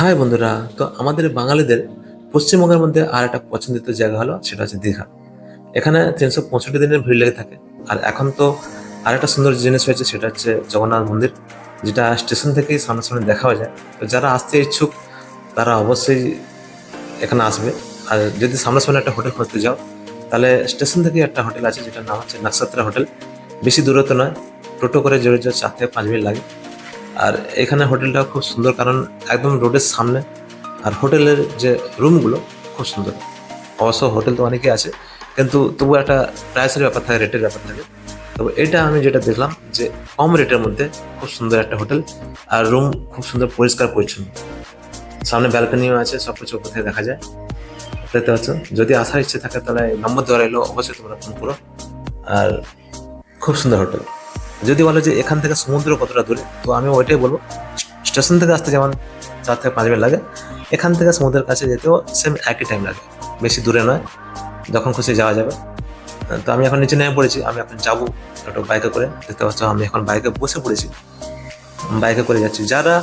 High বন্ধুরা, তো আমাদের বাঙালিদের পশ্চিমবঙ্গের মধ্যে আর একটা পছন্দিত জায়গা হলো, সেটা হচ্ছে দীঘা। এখানে তিনশো পঁয়ষট্টি দিনের ভিড় লেগে থাকে। আর এখন তো আর একটা সুন্দর জিনিস হয়েছে, সেটা হচ্ছে জগন্নাথ মন্দির, যেটা স্টেশন থেকেই সামনাসামনি দেখাও যায়। তো যারা আসতে ইচ্ছুক, তারা অবশ্যই এখানে আসবে। আর যদি সামনাসামনি একটা হোটেল খুঁজতে যাও, তাহলে স্টেশন থেকে একটা হোটেল আছে, যেটার নাম হচ্ছে নক্ষত্রা হোটেল। বেশি দূরত্ব নয়, টোটো করে জোরে জোরে চার থেকে পাঁচ মিনিট লাগে। আর এখানে হোটেলটা খুব সুন্দর, কারণ একদম রোডের সামনে। আর হোটেলের যে রুমগুলো খুব সুন্দর। অবশ্য হোটেল তো অনেকেই আছে, কিন্তু তবু একটা প্রাইসের ব্যাপার থাকে, রেটের ব্যাপার থাকে। তবে এটা আমি যেটা দেখলাম যে কম রেটের মধ্যে খুব সুন্দর একটা হোটেল, আর রুম খুব সুন্দর পরিষ্কার পরিচ্ছন্ন। সামনে ব্যালকনিও আছে, সব কিছু কোথায় দেখা যায়। দেখতে পাচ্ছ? যদি আসার ইচ্ছে থাকে তাহলে নম্বর দেওয়া রইল অবশ্যই তোমরা ফোন করো। আর খুব সুন্দর হোটেল। যদি বলো যে এখান থেকে সমুদ্র কতটা দূরে, তো আমি ওইটাই বলব, স্টেশন থেকে আসতে যেমন চার থেকে পাঁচ মিনিট লাগে, এখান থেকে সমুদ্রের কাছে যেতেও সেম একই টাইম লাগে, বেশি দূরে নয়, যখন খুশি যাওয়া যাবে। তো আমি এখন নিচে নেমে পড়েছি, আমি এখন যাব একটু বাইকে করে, দেখতে পাচ্ছ আমি এখন বাইকে বসে পড়েছি বাইকে করে যাচ্ছি। যারা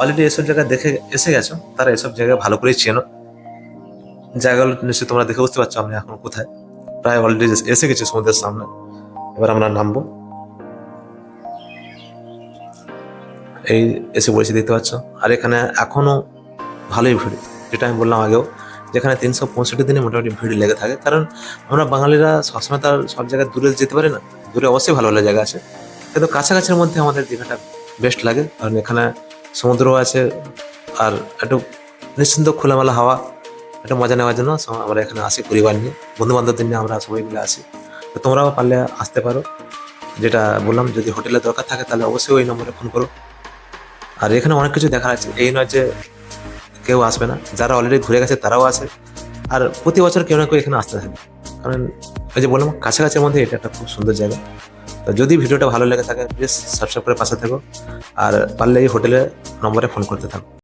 অলরেডি এসব জায়গায় দেখে এসে গেছো, তারা এসব জায়গায় ভালো করেই চেনো। জায়গাগুলো নিশ্চয়ই তোমরা দেখে বুঝতে পারছ আমি এখন কোথায়। প্রায় অলরেডি এসে গেছি সমুদ্রের সামনে, এবার আমরা নামবো। এই এসে পড়েছি দেখতে পাচ্ছ। আর এখানে এখনও ভালোই ভিড়। যেটা আমি বললাম আগেও, যেখানে তিনশো পঁয়ষট্টি দিনে মোটামুটি ভিড় লেগে থাকে। কারণ আমরা বাঙালিরা সবসময় তার সব জায়গায় দূরে যেতে পারি না। দূরে অবশ্যই ভালো ভালো জায়গা আছে। কিন্তু কাছাকাছির মধ্যে আমাদের দীঘাটা বেস্ট লাগে। কারণ এখানে সমুদ্রও আছে আর একটু নিশ্চিন্ত খোলামেলা হাওয়া, একটু মজা নেওয়ার জন্য আমরা এখানে আসি পরিবার নিয়ে। বন্ধু বান্ধবদের নিয়ে আমরা সবাই মিলে আসি। তো তোমরাও পারলে আসতে পারো। যেটা বললাম, যদি হোটেলের দরকার থাকে তাহলে অবশ্যই ওই নম্বরে ফোন করো। আর এখানে অনেক কিছু দেখার আছে এই নয় যে কেউ আসবে না। যারা অলরেডি ঘুরে গেছে, তারাও আসে আর প্রতি বছর কেউ না কেউ এখানে আসতে থাকে। কারণ ওই যে বললাম, কাছাকাছির মধ্যে এটা একটা খুব সুন্দর জায়গা। তো যদি ভিডিওটা ভালো লেগে থাকে প্লিজ সাবস্ক্রাইব করে পাশে থাকো। আর পারলে এই হোটেলের নম্বরে ফোন করতে থাকো।